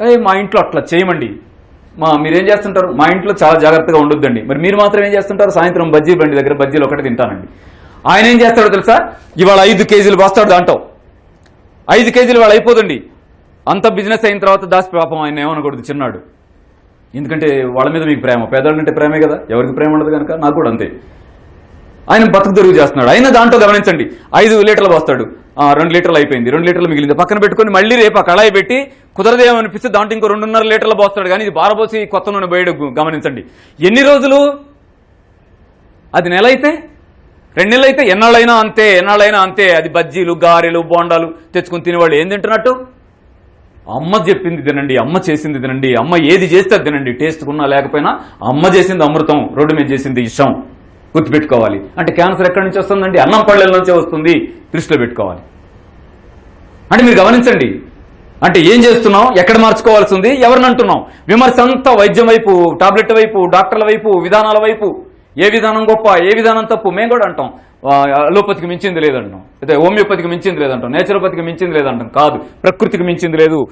అరే మా ఇంట్లో అట్లా చేయమండి. మా మీరేం చేస్తుంటారు? మా ఇంట్లో చాలా జాగ్రత్తగా ఉండొద్దండి. మరి మీరు మాత్రం ఏం చేస్తుంటారు? సాయంత్రం బజ్జీ బండి దగ్గర బజ్జీలు ఒకటి తింటానండి. ఆయన ఏం చేస్తాడో తెలుసా? ఇవాళ ఐదు కేజీలు వస్తాడు దాంట్లో. ఐదు కేజీలు వాళ్ళు అయిపోదండి. అంత బిజినెస్ అయిన తర్వాత దాసి పాపం ఆయన ఏమనకూడదు చిన్నాడు. ఎందుకంటే వాళ్ళ మీద మీకు ప్రేమ. పేదవాళ్ళంటే ప్రేమే కదా. ఎవరికి ప్రేమ ఉండదు కనుక నాకు కూడా అంతే. ఆయన బతుకు తెరుగు చేస్తున్నాడు. అయినా దాంట్లో గమనించండి. ఐదు లీటర్లు పోస్తాడు. రెండు లీటర్లు అయిపోయింది. రెండు లీటర్లు మిగిలింది. పక్కన పెట్టుకొని మళ్ళీ రేపు ఆ కళాయి పెట్టి కుదరదేమనిపిస్తే దాంట్లో ఇంకో రెండున్నర లీటర్లు పోస్తాడు. కానీ ఇది బారబోసి కొత్త నూనె బయట గమనించండి. ఎన్ని రోజులు? అది నెల అయితే రెండు నెలలు అయితే ఎన్నాళ్ళైనా అంతే ఎన్నాళ్ళైనా అంతే. అది బజ్జీలు గారెలు బోండాలు తెచ్చుకుని తినేవాళ్ళు ఏం తింటున్నట్టు? అమ్మ చెప్పింది తినండి అమ్మ చేసింది తినండి అమ్మ ఏది చేస్తే అది తినండి. టేస్ట్ కొన్నా లేకపోయినా అమ్మ చేసింది అమృతం రోడ్డు మీద చేసింది ఇష్టం. గుర్తుపెట్టుకోవాలి. అంటే క్యాన్సర్ ఎక్కడి నుంచి వస్తుందండి? అన్నం పళ్ళెల నుంచే వస్తుంది. దృష్టిలో పెట్టుకోవాలి. అంటే మీరు గమనించండి. అంటే ఏం చేస్తున్నాం ఎక్కడ మార్చుకోవాల్సి ఉంది ఎవరిని అంటున్నాం విమర్శ అంతా వైద్యం వైపు టాబ్లెట్ వైపు డాక్టర్ల వైపు విధానాల వైపు. ఏ విధానం గొప్ప ఏ విధానం తప్పు? మేము కూడా అంటాం. అలోపతికి మించింది లేదంటాం అయితే హోమియోపతికి మించింది లేదంటాం నేచురోపతికి మించింది లేదంటాం కాదు. ప్రకృతికి మించింది లేదు.